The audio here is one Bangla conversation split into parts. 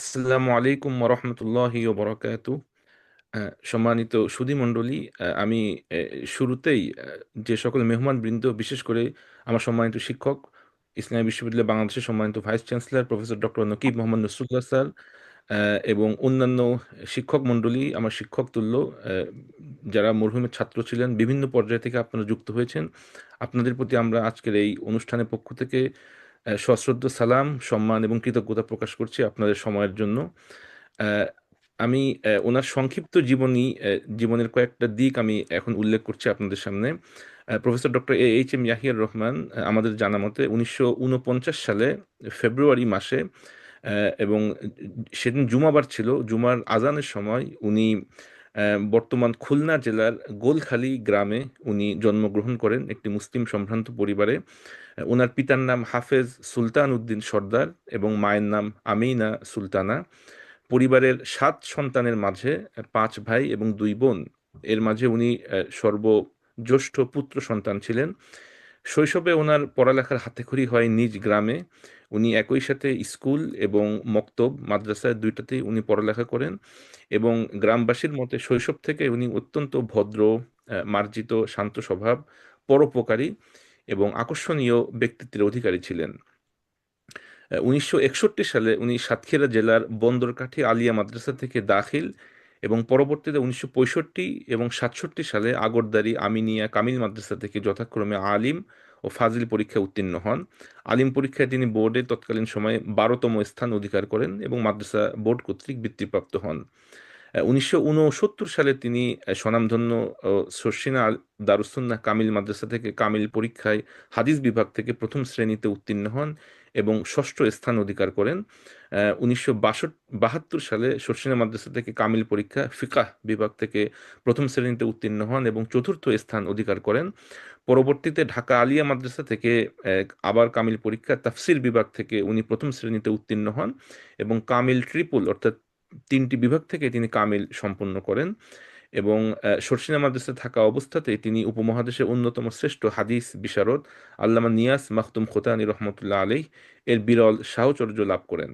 আসসালামু আলাইকুম রহমতুল্লাহি বরকাত সম্মানিত সুধী মণ্ডলী আমি শুরুতেই যে সকল মেহমান বৃন্দ বিশেষ করে আমার সম্মানিত শিক্ষক, ইসলামী বিশ্ববিদ্যালয় বাংলাদেশের সম্মানিত vice chancellor professor doctor Nakib Mohammad Nasrullah sir এবং অন্যান্য শিক্ষক মণ্ডলী, আমার শিক্ষক তুল্য যারা মরহুমের ছাত্র ছিলেন, বিভিন্ন পর্যায় থেকে আপনারা যুক্ত হয়েছেন। আপনাদের প্রতি আমরা আজকের এই অনুষ্ঠানের পক্ষ থেকে সশ্রদ্ধ, সালাম, সম্মান এবং কৃতজ্ঞতা প্রকাশ করছি আপনাদের সময়ের জন্য। আমি ওনার সংক্ষিপ্ত জীবনী জীবনের কয়েকটা দিক আমি এখন উল্লেখ করছি আপনাদের সামনে। Professor doctor A H M ইয়াহিয়ার Rahman আমাদের জানা মতে উনিশশো উনপঞ্চাশ সালে ফেব্রুয়ারি মাসে এবং সেদিন জুমাবার ছিল। জুমার আজানের সময় উনি বর্তমান খুলনা জেলার গোলখালী গ্রামে উনি জন্মগ্রহণ করেন একটি মুসলিম সম্ভ্রান্ত পরিবারে। ওনার পিতার নাম হাফেজ সুলতান উদ্দিন সর্দার এবং মায়ের নাম আমিনা সুলতানা। পরিবারের সাত সন্তানের মাঝে পাঁচ ভাই এবং দুই বোন। এর মাঝে উনি সর্বজ্যেষ্ঠ পুত্র সন্তান ছিলেন। শৈশবে ওনার পড়ালেখার হাতেখড়ি হয় নিজ গ্রামে। উনি একই সাথে স্কুল এবং মক্তব মাদ্রাসায় দুইটাতেই উনি পড়ালেখা করেন এবং গ্রামবাসীর মতে শৈশব থেকে উনি অত্যন্ত ভদ্র মার্জিত, শান্ত স্বভাব, পরোপকারী এবং আকর্ষণীয় ব্যক্তিত্বের অধিকারী ছিলেন। উনিশশো একষট্টি সালে উনি সাতক্ষীরা জেলার বন্দরকাঠি আলিয়া মাদ্রাসা থেকে দাখিল এবং পরবর্তীতে উনিশশো পঁয়ষট্টি এবং সাতষট্টি সালে আগরদারি আমিনিয়া, কামিল মাদ্রাসা থেকে যথাক্রমে আলিম ও ফাজিল পরীক্ষায় উত্তীর্ণ হন। আলিম পরীক্ষায় তিনি বোর্ডে তৎকালীন সময়ে বারোতম স্থান অধিকার করেন এবং মাদ্রাসা বোর্ড কর্তৃক বৃত্তিপ্রাপ্ত হন। উনিশশো উনসত্তর সালে তিনি স্বনামধন্য আল- দারুসুন্নাহ কামিল মাদ্রাসা থেকে কামিল পরীক্ষায় হাদিস বিভাগ থেকে প্রথম শ্রেণীতে উত্তীর্ণ হন। এবং ষষ্ঠ স্থান অধিকার করেন। উনিশশো বাহাত্তর সালে শর্ষিনা মাদ্রাসা থেকে কামিল পরীক্ষা ফিকাহ বিভাগ থেকে প্রথম শ্রেণীতে উত্তীর্ণ হন এবং চতুর্থ স্থান অধিকার করেন। পরবর্তীতে ঢাকা আলিয়া মাদ্রাসা থেকে আবার কামিল পরীক্ষা তাফসির বিভাগ থেকে উনি প্রথম শ্রেণীতে উত্তীর্ণ হন এবং কামিল ট্রিপল অর্থাৎ তিনটি বিভাগ থেকে তিনি কামিল সম্পন্ন করেন। এবং শর্ষিনা মাদ্রাসায় থাকা অবস্থাতেই তিনি উপমহাদেশের অন্যতম শ্রেষ্ঠ হাদিস বিশারদ আল্লামা নিয়াস মাহতুম খোতানি রহমতুল্লাহ আলাইহ এর বিরল সাহচর্য লাভ করেন।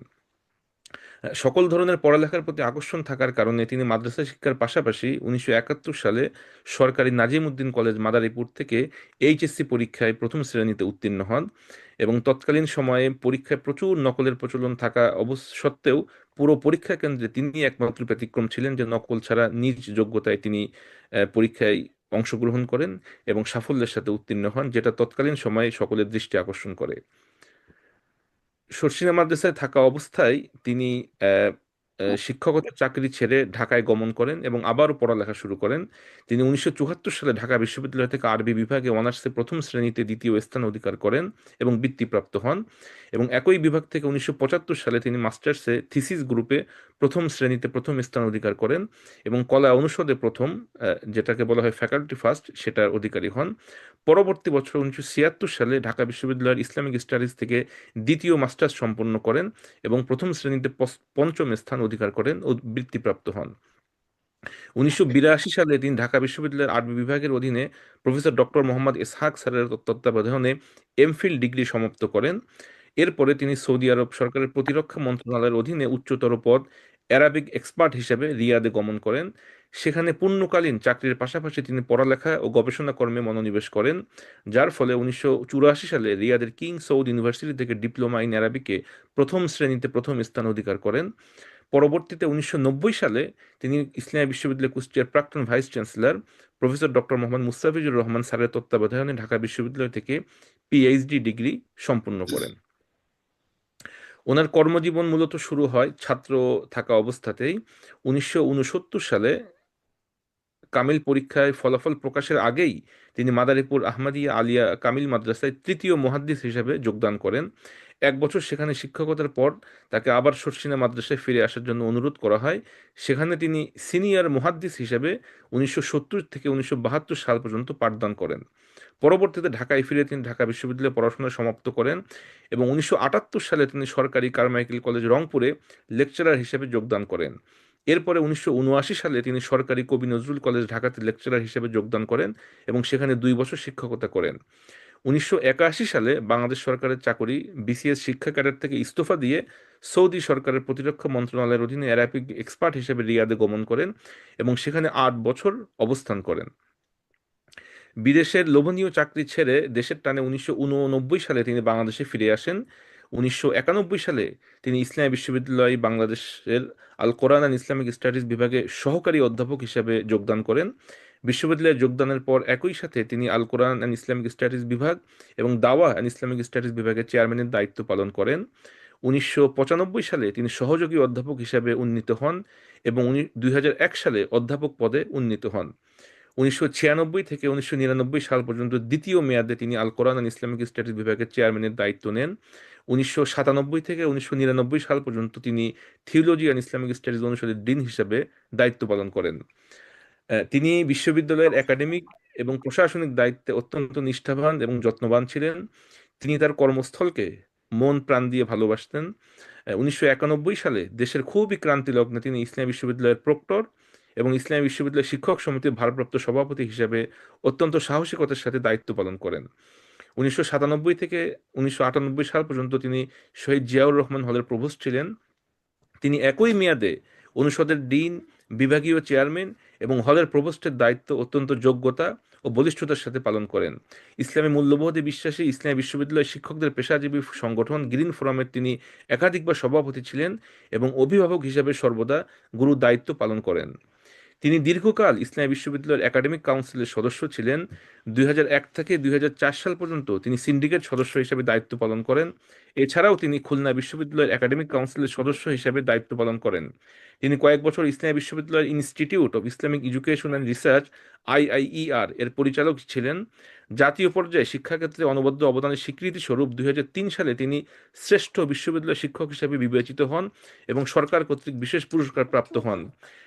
সকল ধরনের পড়ালেখার প্রতি আকর্ষণ থাকার কারণে তিনি মাদ্রাসা শিক্ষার পাশাপাশি উনিশশো একাত্তর সালে সরকারি নাজিম উদ্দিন কলেজ মাদারীপুর থেকে এইচএসসি পরীক্ষায় প্রথম শ্রেণীতে উত্তীর্ণ হন এবং তৎকালীন সময়ে পরীক্ষায় প্রচুর নকলের প্রচলন থাকা সত্ত্বেও পুরো পরীক্ষা কেন্দ্রে তিনি একমাত্র ব্যতিক্রম ছিলেন যে নকল ছাড়া নিজ যোগ্যতায় তিনি পরীক্ষায় অংশগ্রহণ করেন এবং সাফল্যের সাথে উত্তীর্ণ হন, যেটা তৎকালীন সময়ে সকলের দৃষ্টি আকর্ষণ করে। শর্ষিনা মাদ্রাসায় থাকা অবস্থায় তিনি শিক্ষকতার চাকরি ছেড়ে ঢাকায় গমন করেন এবং আবারও পড়ালেখা শুরু করেন। তিনি উনিশশো চুয়াত্তর সালে ঢাকা বিশ্ববিদ্যালয় থেকে আরবি বিভাগে অনার্সে প্রথম শ্রেণীতে দ্বিতীয় স্থান অধিকার করেন এবং বৃত্তিপ্রাপ্ত হন এবং একই বিভাগ থেকে উনিশশো পঁচাত্তর সালে তিনি মাস্টার্সে থিসিস গ্রুপে প্রথম শ্রেণীতে প্রথম স্থান অধিকার করেন এবং কলা অনুষদে প্রথম যেটাকে বলা হয় ফ্যাকাল্টি ফার্স্ট সেটার অধিকারী হন। পরবর্তী বছর উনিশশো ছিয়াত্তর সালে ঢাকা বিশ্ববিদ্যালয়ের ইসলামিক স্টাডিজ থেকে দ্বিতীয় মাস্টার্স সম্পন্ন করেন এবং প্রথম শ্রেণীতে পঞ্চম স্থান অধিকার করেন ও বৃত্তিপ্রাপ্ত হন। উনিশশো বিরাশি সালে তিনি ঢাকা বিশ্ববিদ্যালয়ের আরবি বিভাগের অধীনে প্রফেসর ডক্টর মোহাম্মদ ইসহাক স্যারের তত্ত্বাবধানে এমফিল ডিগ্রি সমাপ্ত করেন। এরপরে তিনি সৌদি আরব সরকারের প্রতিরক্ষা মন্ত্রণালয়ের অধীনে উচ্চতর পদ অ্যারাবিক এক্সপার্ট হিসেবে রিয়াদে গমন করেন। সেখানে পূর্ণকালীন চাকরির পাশাপাশি তিনি পড়ালেখা ও গবেষণা কর্মে মনোনিবেশ করেন, যার ফলে উনিশশো চুরাশি সালে রিয়াদের কিং সৌদ ইউনিভার্সিটি থেকে ডিপ্লোমা ইন অ্যারাবিকে প্রথম শ্রেণীতে প্রথম স্থান অধিকার করেন। পরবর্তীতে উনিশশো নব্বই সালে তিনি ইসলামী বিশ্ববিদ্যালয় কুষ্টিয়ার প্রাক্তন vice chancellor professor doctor Mohammad Mustafizur Rahman স্যারের তত্ত্বাবধানে ঢাকা বিশ্ববিদ্যালয় থেকে পিএইচডি ডিগ্রি সম্পূর্ণ করেন। ওনার কর্মজীবন মূলত শুরু হয় ছাত্র থাকা অবস্থাতেই। উনিশশো উনসত্তর সালে কামিল পরীক্ষায় ফলাফল প্রকাশের আগেই তিনি মাদারীপুর আহমদিয়া আলিয়া কামিল মাদ্রাসায় তৃতীয় মুহাদ্দিস হিসেবে যোগদান করেন। এক বছর সেখানে শিক্ষকতার পর তাকে আবার শর্ষিনা মাদ্রাসায় ফিরে আসার জন্য অনুরোধ করা হয়। সেখানে তিনি সিনিয়র মুহাদ্দিস হিসেবে উনিশশো সত্তর থেকে উনিশশো বাহাত্তর সাল পর্যন্ত পাঠদান করেন। পরবর্তীতে ঢাকায় ফিরে তিনি ঢাকা বিশ্ববিদ্যালয়ে পড়াশোনা সমাপ্ত করেন এবং উনিশশো আটাত্তর সালে তিনি সরকারি কারমাইকেল কলেজ রংপুরে লেকচারার হিসেবে যোগদান করেন। এরপরে উনিশশো উনআশি সালে তিনি সরকারি কবি নজরুল কলেজ ঢাকাতে লেকচারার হিসেবে যোগদান করেন এবং সেখানে দুই বছর শিক্ষকতা করেন। উনিশশো একাশি সালে বাংলাদেশ সরকারের চাকরি বিসিএস শিক্ষা ক্যাডার থেকে ইস্তফা দিয়ে সৌদি সরকারের প্রতিরক্ষা মন্ত্রণালয়ের অধীনে অ্যারাবিক এক্সপার্ট হিসেবে রিয়াদে গমন করেন এবং সেখানে আট বছর অবস্থান করেন। বিদেশের লোভনীয় চাকরি ছেড়ে দেশের টানে উনিশশো উননব্বই সালে তিনি বাংলাদেশে ফিরে আসেন। উনিশশো একানব্বই সালে তিনি ইসলামী বিশ্ববিদ্যালয় বাংলাদেশের Al Quran and Islamic studies বিভাগে সহকারী অধ্যাপক হিসেবে যোগদান করেন। বিশ্ববিদ্যালয়ে যোগদানের পর একই সাথে তিনি Al Quran and Islamic studies বিভাগ এবং দাওয়া অ্যান্ড ইসলামিক স্টাডিজ বিভাগের চেয়ারম্যানের দায়িত্ব পালন করেন। উনিশশো পঁচানব্বই সালে তিনি সহযোগী অধ্যাপক হিসেবে উন্নীত হন এবং দুই হাজার এক সালে অধ্যাপক পদে উন্নীত হন। উনিশশো ছিয়ানব্বই থেকে উনিশশো নিরানব্বই সাল পর্যন্ত দ্বিতীয় মেয়াদে তিনি Al Quran and Islamic studies বিভাগের চেয়ারম্যানের দায়িত্ব নেন। উনিশশো সাতানব্বই থেকে উনিশশো নিরানব্বই সাল পর্যন্ত তিনি থিওলজি অ্যান্ড ইসলামিক স্টাডিজ অনুষদের ডিন হিসেবে দায়িত্ব পালন করেন। তিনি বিশ্ববিদ্যালয়ের একাডেমিক এবং প্রশাসনিক দায়িত্বে অত্যন্ত নিষ্ঠাবান এবং যত্নবান ছিলেন। তিনি তার কর্মস্থলকে মন প্রাণ দিয়ে ভালোবাসতেন। উনিশশো একানব্বই সালে দেশের খুবই ক্রান্তি লগ্নে তিনি ইসলামী বিশ্ববিদ্যালয়ের প্রক্টর এবং ইসলামী বিশ্ববিদ্যালয় শিক্ষক সমিতির ভারপ্রাপ্ত সভাপতি হিসেবে অত্যন্ত সাহসিকতার সাথে দায়িত্ব পালন করেন। উনিশশো সাতানব্বই থেকে উনিশশো আটানব্বই সাল পর্যন্ত তিনি শহীদ জিয়াউর রহমান হলের প্রভোস্ট ছিলেন। তিনি একই মেয়াদে অনুষদের ডিন, বিভাগীয় চেয়ারম্যান এবং হলের প্রভোস্টের দায়িত্ব অত্যন্ত যোগ্যতা ও বলিষ্ঠতার সাথে পালন করেন। ইসলামী মূল্যবোধে বিশ্বাসী ইসলামী বিশ্ববিদ্যালয়ের শিক্ষকদের পেশাজীবী সংগঠন গ্রিন ফোরামের তিনি একাধিকবার সভাপতি ছিলেন এবং অভিভাবক হিসাবে সর্বদা গুরু দায়িত্ব পালন করেন। তিনি দীর্ঘকাল ইসলামী বিশ্ববিদ্যালয়ের একাডেমিক কাউন্সিলের সদস্য ছিলেন। দুই হাজার এক থেকে দুই হাজার চার সাল পর্যন্ত তিনি সিন্ডিকেট সদস্য হিসেবে দায়িত্ব পালন করেন এছাড়াও তিনি খুলনা বিশ্ববিদ্যালয়ের একাডেমিক কাউন্সিলের সদস্য হিসেবে দায়িত্ব পালন করেন। তিনি কয়েক বছর ইসলামী বিশ্ববিদ্যালয়ের institute of Islamic education and research, IIER, এর পরিচালক ছিলেন। জাতীয় পর্যায়ে শিক্ষাক্ষেত্রে অনবদ্য অবদানের স্বীকৃতি স্বরূপ দুই হাজার তিন সালে তিনি শ্রেষ্ঠ বিশ্ববিদ্যালয় শিক্ষক হিসেবে বিবেচিত হন এবং সরকার কর্তৃক বিশেষ পুরস্কার প্রাপ্ত হন।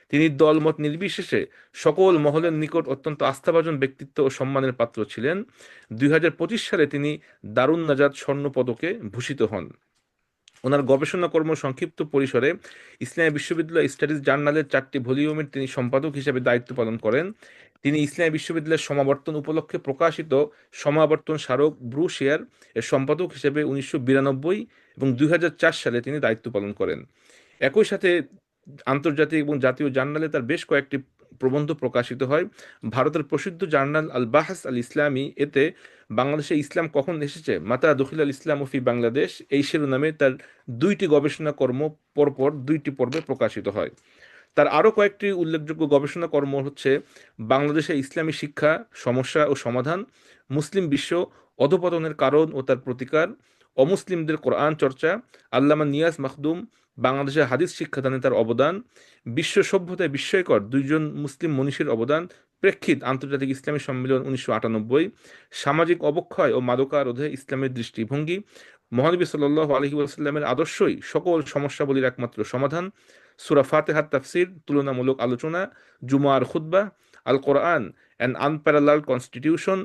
তিনি দলমত নির্বিশেষে সকল মহলের নিকট অত্যন্ত আস্থাভাজন ব্যক্তিত্ব ও সম্মানের পাত্র ছিলেন। দুই হাজার পঁচিশ সালে তিনি দারুণ নাজাদ স্বর্ণ পদকে ভূষিত হন। ওনার গবেষণা কর্ম সংক্ষিপ্ত পরিসরে ইসলামী বিশ্ববিদ্যালয় স্টাডিজ জার্নালের চারটি ভলিউমের তিনি সম্পাদক হিসেবে দায়িত্ব পালন করেন। তিনি ইসলামী বিশ্ববিদ্যালয়ের সমাবর্তন উপলক্ষে প্রকাশিত সমাবর্তন স্মারক ব্রু শেয়ার এর সম্পাদক হিসেবে উনিশশো বিরানব্বই এবং দুই হাজার চার সালে তিনি দায়িত্ব পালন করেন। একই সাথে আন্তর্জাতিক এবং জাতীয় জার্নালে তার বেশ কয়েকটি প্রবন্ধ প্রকাশিত হয়। ভারতের প্রসিদ্ধ জার্নাল আল বাহাস আল ইসলামী এতে বাংলাদেশে ইসলাম কখন এসেছে? মাতা দখিল আল ইসলাম ফি বাংলাদেশ। এই শিরোনামে তার দুইটি গবেষণা কর্ম পরপর দুইটি পর্বে প্রকাশিত হয়। তার আরও কয়েকটি উল্লেখযোগ্য গবেষণা কর্ম হচ্ছে বাংলাদেশে ইসলামী শিক্ষা, সমস্যা ও সমাধান, মুসলিম বিশ্ব, অধপতনের কারণ ও তার প্রতিকার, অমুসলিমদের কোরআন চর্চা, আল্লামা নিয়াজ মাহদুম বাংলাদেশের হাদিস শিক্ষাদানে তার অবদান, বিশ্ব সভ্যতায় বিস্ময়কর দুইজন মুসলিম মনীষীর অবদান, প্রেক্ষিত আন্তর্জাতিক ইসলামী সম্মেলন উনিশশো আটানব্বই, সামাজিক অবক্ষয় ও মাদকারোধে ইসলামের দৃষ্টিভঙ্গি, মহানবী সাল আলহি আদর্শই সকল সমস্যাবলীর একমাত্র সমাধান, সুরা ফাতেহাত তাফসির, তুলনামূলক আলোচনা, জুমার খুদ্া Al Quran and unparallel constitution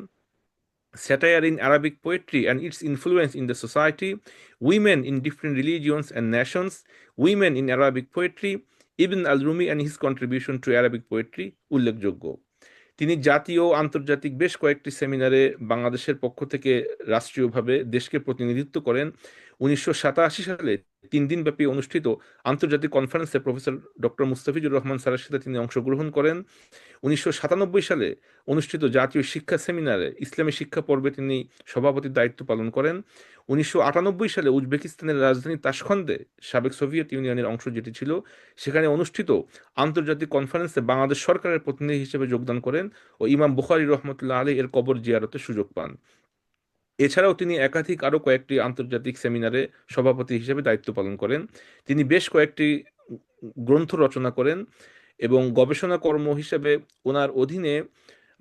satire in Arabic poetry and its influence in the society, women in different religions and nations, women in Arabic poetry, Ibn al-Rumi and his contribution to Arabic poetry উল্লেখযোগ্য তিনি জাতীয় আন্তর্জাতিক বেশ কয়েকটি সেমিনারে বাংলাদেশের পক্ষ থেকে রাষ্ট্রীয়ভাবে দেশকে প্রতিনিধিত্ব করেন উনিশশো সাতাশি সালে তিন দিন ব্যাপী অনুষ্ঠিত আন্তর্জাতিক কনফারেন্সে প্রফেসর ডক্টর মুস্তাফিজুর রহমান স্যারের সাথে তিনি অংশগ্রহণ করেন। উনিশশো সাতানব্বই সালে অনুষ্ঠিত জাতীয় শিক্ষা সেমিনারে ইসলামী শিক্ষা পর্বে তিনি সভাপতির দায়িত্ব পালন করেন। উনিশশো আটানব্বই সালে উজবেকিস্তানের রাজধানী তাসখন্দে সাবেক সোভিয়েত ইউনিয়নের অংশ যেটি ছিল, সেখানে অনুষ্ঠিত আন্তর্জাতিক কনফারেন্সে বাংলাদেশ সরকারের প্রতিনিধি হিসেবে যোগদান করেন ও ইমাম বুখারি রহমতুল্লাহ আলী এর কবর জিয়ারতের সুযোগ পান। এছাড়াও তিনি একাধিক আরও কয়েকটি আন্তর্জাতিক সেমিনারে সভাপতি হিসেবে দায়িত্ব পালন করেন। তিনি বেশ কয়েকটি গ্রন্থ রচনা করেন এবং গবেষণা কর্ম হিসেবে ওনার অধীনে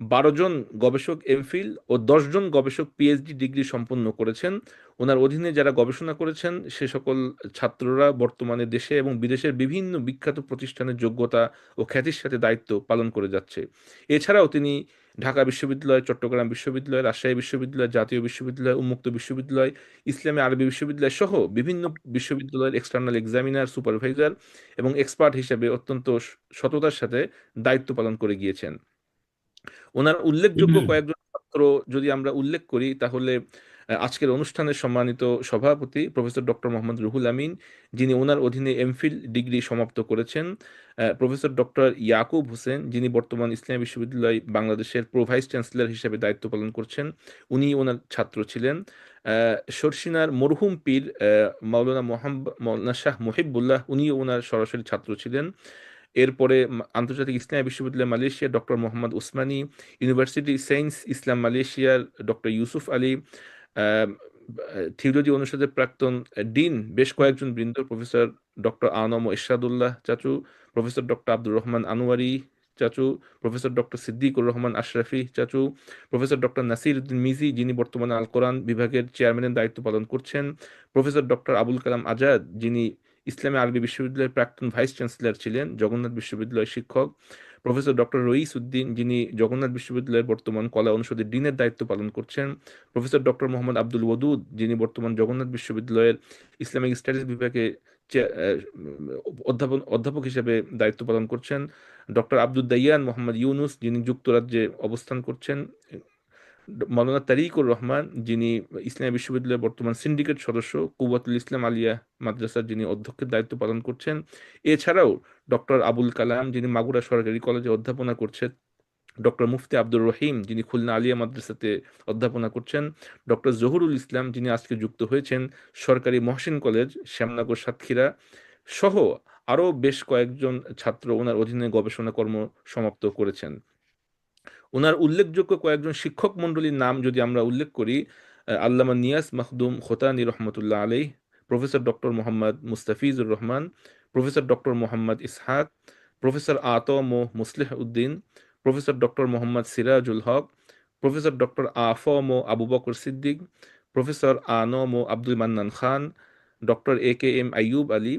বারো জন গবেষক এমফিল ও জন গবেষক পিএইচডি ডিগ্রি সম্পন্ন করেছেন। ওনার অধীনে যারা গবেষণা করেছেন, সে সকল ছাত্ররা বর্তমানে দেশে এবং বিদেশের বিভিন্ন বিখ্যাত প্রতিষ্ঠানের যোগ্যতা ও খ্যাতির সাথে দায়িত্ব পালন করে যাচ্ছে। এছাড়াও তিনি ঢাকা বিশ্ববিদ্যালয় চট্টগ্রাম বিশ্ববিদ্যালয় রাজশাহী বিশ্ববিদ্যালয় জাতীয় বিশ্ববিদ্যালয় উন্মুক্ত বিশ্ববিদ্যালয় ইসলামী আরবি বিশ্ববিদ্যালয় সহ বিভিন্ন বিশ্ববিদ্যালয়ের এক্সটার্নাল এক্সামিনার সুপারভাইজার এবং এক্সপার্ট হিসেবে অত্যন্ত সততার সাথে দায়িত্ব পালন করে গিয়েছেন। ওনার উল্লেখযোগ্য কয়েকজন ছাত্র যদি আমরা উল্লেখ করি তাহলে আজকের অনুষ্ঠানের সম্মানিত সভাপতি প্রফেসর ডক্টর মোহাম্মদ রুহুল আমিন, যিনি ওনার অধীনে এমফিল ডিগ্রি সমাপ্ত করেছেন প্রফেসর ডক্টর ইয়াকুব হোসেন, যিনি বর্তমান ইসলামী বিশ্ববিদ্যালয় বাংলাদেশের প্রো ভাইস চ্যান্সেলর হিসেবে দায়িত্ব পালন করছেন, উনি ওনার ছাত্র ছিলেন। সরসিনার মরহুম পীর মাওলানা মোহাম্মদ মৌলানা শাহ মুহিবুল্লাহ, উনিও ওনার সরাসরি ছাত্র ছিলেন। এরপরে আন্তর্জাতিক ইসলামী বিশ্ববিদ্যালয় মালয়েশিয়ার doctor Mohammad Usmani, university science Islam মালয়েশিয়ার ডক্টর ইউসুফ আলী থিওলজি অনুষদের প্রাক্তন ডিন বেশ কয়েকজন বৃন্দ, প্রফেসর ডক্টর আনম ইরশাদুল্লাহ চাচু, প্রফেসর ডক্টর আব্দুর রহমান আনোয়ারি চাচু, প্রফেসর ডক্টর সিদ্দিকুর রহমান আশরাফি চাচু, প্রফেসর ডক্টর নাসির উদ্দিন মিজি যিনি বর্তমানে আল কোরআন বিভাগের চেয়ারম্যানের দায়িত্ব পালন করছেন, প্রফেসর ডক্টর আবুল কালাম আজাদ যিনি ইসলামী আরবি বিশ্ববিদ্যালয়ের প্রাক্তন ভাইস চ্যান্সেলর ছিলেন, জগন্নাথ বিশ্ববিদ্যালয়ের শিক্ষক প্রফেসর ডক্টর রইস উদ্দিন, যিনি জগন্নাথ বিশ্ববিদ্যালয়ের বর্তমান কলা অনুষদের ডিনের দায়িত্ব পালন করছেন। প্রফেসর ডক্টর মোহাম্মদ আব্দুল ওদুদ যিনি বর্তমান জগন্নাথ বিশ্ববিদ্যালয়ের ইসলামিক স্টাডিজ বিভাগে অধ্যাপন অধ্যাপক হিসেবে দায়িত্ব পালন করছেন। ডক্টর আব্দুল দাইয়ান মোহাম্মদ ইউনুস, যিনি যুক্তরাজ্যে অবস্থান করছেন। মৌলানা তারিকুর রহমান, যিনি ইসলামী বিশ্ববিদ্যালয়ের বর্তমান সিন্ডিকেট সদস্য, কুবাতুল ইসলাম আলিয়া মাদ্রাসার যিনি অধ্যক্ষের দায়িত্ব পালন করছেন। এছাড়াও ডক্টর আবুল কালাম, যিনি মাগুরা সরকারি কলেজে অধ্যাপনা করছেন। ডক্টর মুফতি আব্দুর রহিম, যিনি খুলনা আলিয়া মাদ্রাসাতে অধ্যাপনা করছেন। ডক্টর জহুরুল ইসলাম, যিনি আজকে যুক্ত হয়েছেন সরকারি মহসিন কলেজ, শ্যামনগর, সাতক্ষীরা সহ আরও বেশ কয়েকজন ছাত্র ওনার অধীনে গবেষণা কর্ম সমাপ্ত করেছেন। ওনার উল্লেখযোগ্য কয়েকজন শিক্ষক মণ্ডলীর নাম যদি আমরা উল্লেখ করি আল্লামা নিয়াস মাহদুম খোতানি রহমতুল্লাহ আলাই professor doctor Mohammad Mustafizur Rahman, professor doctor Mohammad Ishaq, professor আতম ও Muslih Uddin, professor doctor Mohammad Sirajul Haque, professor doctor আফম ও Abu Bakar Siddique, professor Anam O Abdul Mannan Khan, doctor A K M Ayub Ali,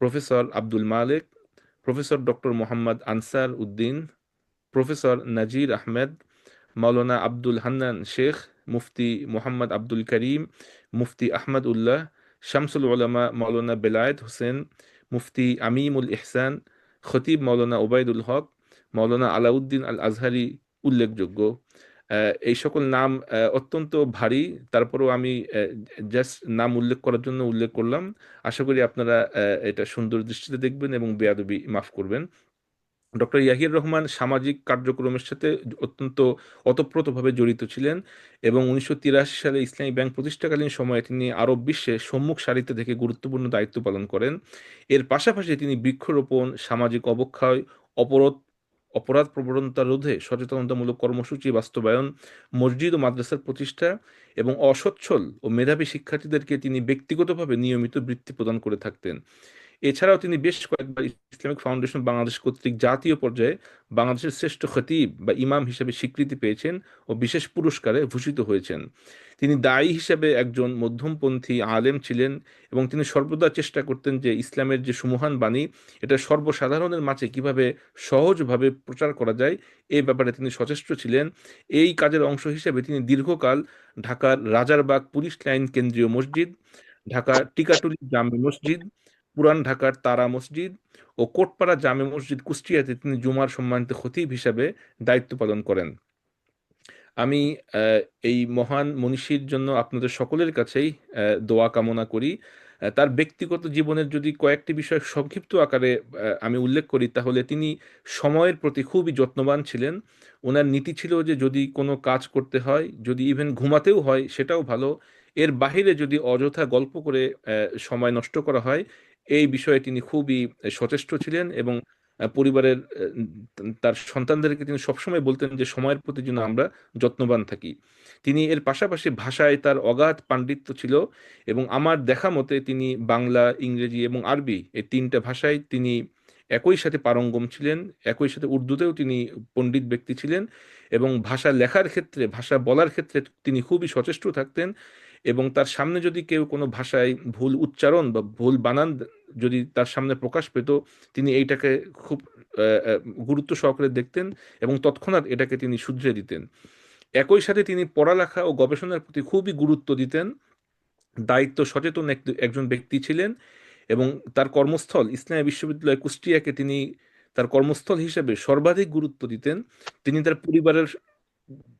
professor Abdul Malik, professor doctor Mohammad Ansar Uddin professor Nazir Ahmed Maulana Abdul Hannan Sheikh Mufti Mohammad Abdul Karim Mufti Ahmad Ullah Shamsul Ulama Maulana Belayet Hossain মুফতি আমিমুল ইহসান খতিব মাওলানা ওবায়দুল হক মাওলানা আলাউদ্দিন আল আজহারি উল্লেখযোগ্য এই সকল নাম অত্যন্ত ভারী। তারপরেও আমি জাস্ট নাম উল্লেখ করার জন্য উল্লেখ করলাম। আশা করি আপনারা এটা সুন্দর দৃষ্টিতে দেখবেন এবং বেয়াদবি মাফ করবেন। ডক্টর ইয়াহির রহমান সামাজিক কার্যক্রমের সাথে অত্যন্ত অতপ্রতভাবে জড়িত ছিলেন এবং উনিশশো তিরাশি সালে ইসলামী ব্যাংক প্রতিষ্ঠাকালীন সময়ে তিনি আরব বিশ্বে সম্মুখ সারিতে থেকে গুরুত্বপূর্ণ দায়িত্ব পালন করেন। এর পাশাপাশি তিনি বৃক্ষরোপণ, সামাজিক অবক্ষয়, অপরাধ অপরাধ প্রবণতা রোধে সচেতনতামূলক কর্মসূচি, বাস্তবায়ন, মসজিদ ও মাদ্রাসার প্রতিষ্ঠা এবং অসচ্ছল ও মেধাবী শিক্ষার্থীদেরকে তিনি ব্যক্তিগতভাবে নিয়মিত বৃত্তি প্রদান করে থাকতেন। এছাড়াও তিনি বেশ কয়েকবার ইসলামিক ফাউন্ডেশন বাংলাদেশ কর্তৃক জাতীয় পর্যায়ে বাংলাদেশের শ্রেষ্ঠ খতিব বা ইমাম হিসেবে স্বীকৃতি পেয়েছেন ও বিশেষ পুরস্কারে ভূষিত হয়েছেন। তিনি দায়ী হিসেবে একজন মধ্যমপন্থী আলেম ছিলেন এবং তিনি সর্বদা চেষ্টা করতেন যে ইসলামের যে সুমহান বাণী, এটা সর্বসাধারণের মাঝে কীভাবে সহজভাবে প্রচার করা যায় এই ব্যাপারে তিনি সচেষ্ট ছিলেন। এই কাজের অংশ হিসেবে তিনি দীর্ঘকাল ঢাকার রাজারবাগ পুলিশ লাইন কেন্দ্রীয় মসজিদ ঢাকা টিকাটুলি জামে মসজিদ পুরান ঢাকার তারা মসজিদ ও কোটপাড়া জামে মসজিদ কুষ্টিয়াতে তিনি জুমার সম্মানিত খতিব হিসাবে দায়িত্ব পালন করেন। আমি এই মহান মনীষীর জন্য আপনাদের সকলের কাছেই দোয়া কামনা করি। তার ব্যক্তিগত জীবনের যদি কয়েকটি বিষয় সংক্ষিপ্ত আকারে আমি উল্লেখ করি, তাহলে তিনি সময়ের প্রতি খুবই যত্নবান ছিলেন। ওনার নীতি ছিল যে যদি কোনো কাজ করতে হয়, যদি ইভেন ঘুমাতেও হয়, সেটাও ভালো। এর বাহিরে যদি অযথা গল্প করে সময় নষ্ট করা হয় এই বিষয়ে তিনি খুবই সচেষ্ট ছিলেন এবং পরিবারের তার সন্তানদেরকে তিনি সবসময় বলতেন যে, সময়ের প্রতি যেন আমরা যত্নবান থাকি। তিনি এর পাশাপাশি ভাষায় তার অগাধ পাণ্ডিত্য ছিল এবং আমার দেখা মতে তিনি বাংলা, ইংরেজি এবং আরবি এই তিনটা ভাষায় তিনি একই সাথে পারঙ্গম ছিলেন, একই সাথে উর্দুতেও তিনি পণ্ডিত ব্যক্তি ছিলেন এবং ভাষা লেখার ক্ষেত্রে, ভাষা বলার ক্ষেত্রে তিনি খুবই সচেষ্ট থাকতেন এবং তার সামনে যদি কেউ কোনো ভাষায় ভুল উচ্চারণ বা ভুল বানান যদি তার সামনে প্রকাশ পেত, তিনি এইটাকে খুব গুরুত্ব সহকারে দেখতেন এবং তৎক্ষণাৎ এটাকে তিনি শুধরে দিতেন। একই সাথে তিনি পড়ালেখা ও গবেষণার প্রতি খুবই গুরুত্ব দিতেন, দায়িত্ব সচেতন একজন ব্যক্তি ছিলেন এবং তার কর্মস্থল ইসলামী বিশ্ববিদ্যালয় কুষ্টিয়াকে তিনি তার কর্মস্থল হিসেবে সর্বাধিক গুরুত্ব দিতেন। তিনি তার পরিবারের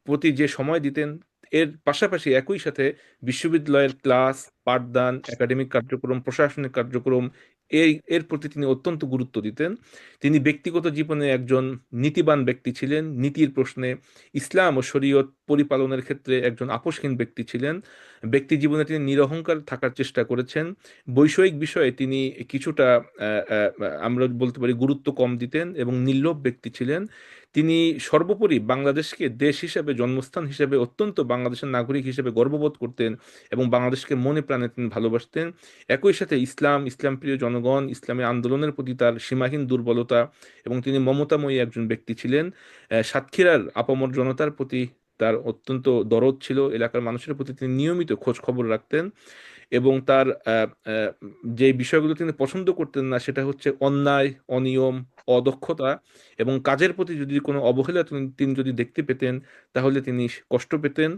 প্রতি যে সময় দিতেন এর পাশাপাশি একই সাথে বিশ্ববিদ্যালয়ের ক্লাস, পাঠদান, একাডেমিক কার্যক্রম, প্রশাসনিক কার্যক্রম, এই, এর প্রতি তিনি অত্যন্ত গুরুত্ব দিতেন। তিনি ব্যক্তিগত জীবনে একজন নীতিবান ব্যক্তি ছিলেন। নীতির প্রশ্নে ইসলাম ও শরীয়ত পরিপালনের ক্ষেত্রে একজন আপোষহীন ব্যক্তি ছিলেন। ব্যক্তি জীবনে তিনি নিরহংকার থাকার চেষ্টা করেছেন। বৈষয়িক বিষয়ে তিনি কিছুটা আমরা বলতে পারি গুরুত্ব কম দিতেন এবং নির্লোভ ব্যক্তি ছিলেন। তিনি সর্বোপরি বাংলাদেশকে দেশ হিসেবে, জন্মস্থান হিসেবে, অত্যন্ত বাংলাদেশের নাগরিক হিসেবে গর্ববোধ করতেন এবং বাংলাদেশকে মনে প্রাণে তিনি ভালোবাসতেন। একই সাথে ইসলাম ইসলাম প্রিয় জনগণ, ইসলামী আন্দোলনের প্রতি তার সীমাহীন দুর্বলতা এবং তিনি মমতাময়ী একজন ব্যক্তি ছিলেন। সাতক্ষীরার আপামর জনতার প্রতি তার অত্যন্ত দরদ ছিল। এলাকার মানুষের প্রতি তিনি নিয়মিত খোঁজ খবর রাখতেন। এবং তার যে বিষয়গুলো তিনি পছন্দ করতেন না, সেটা হচ্ছে অন্যায়, অনিয়ম, অদক্ষতা এবং কাজের প্রতি যদি কোনো অবহেলা তিনি তিনি যদি দেখতে পেতেন, তাহলে তিনি কষ্ট পেতেন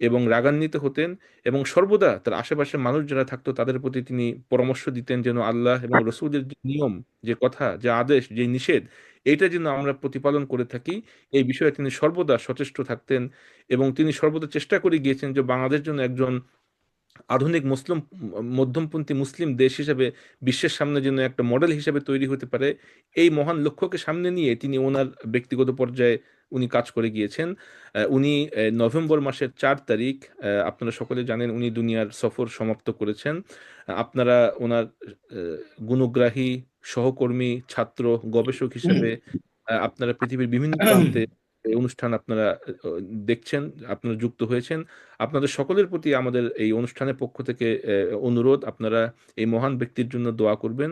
এবং রাগান্বিত হতেন এবং সর্বদা তার আশেপাশে মানুষ যারা থাকতো, তাদের প্রতি তিনি পরামর্শ দিতেন যেন আল্লাহ এবং রসুলের যে নিয়ম, যে কথা, যে আদেশ, যে নিষেধ এটা যেন আমরা প্রতিপালন করে থাকি, এই বিষয়ে তিনি সর্বদা সচেষ্ট থাকতেন এবং তিনি সর্বদা চেষ্টা করে গিয়েছেন যে বাংলাদেশ জন্য একজন আধুনিক মুসলিম, মধ্যমপন্থী মুসলিম দেশ হিসেবে বিশ্বের সামনে যেন একটা মডেল হিসেবে তৈরি হতে পারে, এই মহান লক্ষ্যকে সামনে নিয়ে তিনি ওনার ব্যক্তিগত পর্যায়ে উনি কাজ করে গিয়েছেন। উনি নভেম্বর মাসের চার তারিখ আপনারা সকলে জানেন উনি দুনিয়ার সফর সমাপ্ত করেছেন। আপনারা ওনার গুণগ্রাহী সহকর্মী, ছাত্র, গবেষক হিসেবে আপনারা পৃথিবীর বিভিন্ন প্রান্তে অনুষ্ঠান আপনারা দেখছেন, আপনারা যুক্ত হয়েছেন। আপনাদের সকলের প্রতি আমাদের এই অনুষ্ঠানের পক্ষ থেকে অনুরোধ, আপনারা এই মহান ব্যক্তির জন্য দোয়া করবেন।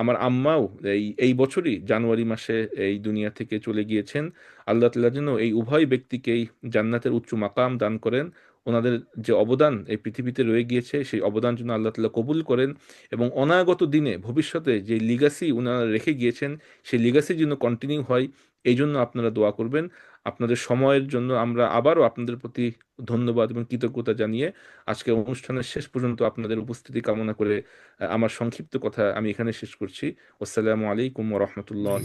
আমার আম্মাও এই এই বছরই জানুয়ারি মাসে এই দুনিয়া থেকে চলে গিয়েছেন। আল্লাহ তাআলা যেন এই উভয় ব্যক্তিকেই জান্নাতের উচ্চ মাকাম দান করেন। ওনাদের যে অবদান এই পৃথিবীতে রয়ে গিয়েছে, সেই অবদান যেন আল্লাহ তাআলা কবুল করেন এবং অনাগত দিনে ভবিষ্যতে যে লিগাসি ওনারা রেখে গিয়েছেন, সেই লিগাসি যেন কন্টিনিউ হয়। এই জন্য আপনারা দোয়া করবেন। আপনাদের সময়ের জন্য আমরা আবারও আপনাদের প্রতি ধন্যবাদ এবং কৃতজ্ঞতা জানিয়ে আজকে অনুষ্ঠানের শেষ পর্যন্ত আপনাদের উপস্থিতি কামনা করে আমার সংক্ষিপ্ত কথা আমি এখানে শেষ করছি। আসসালামু আলাইকুম রহমতুল্লাহ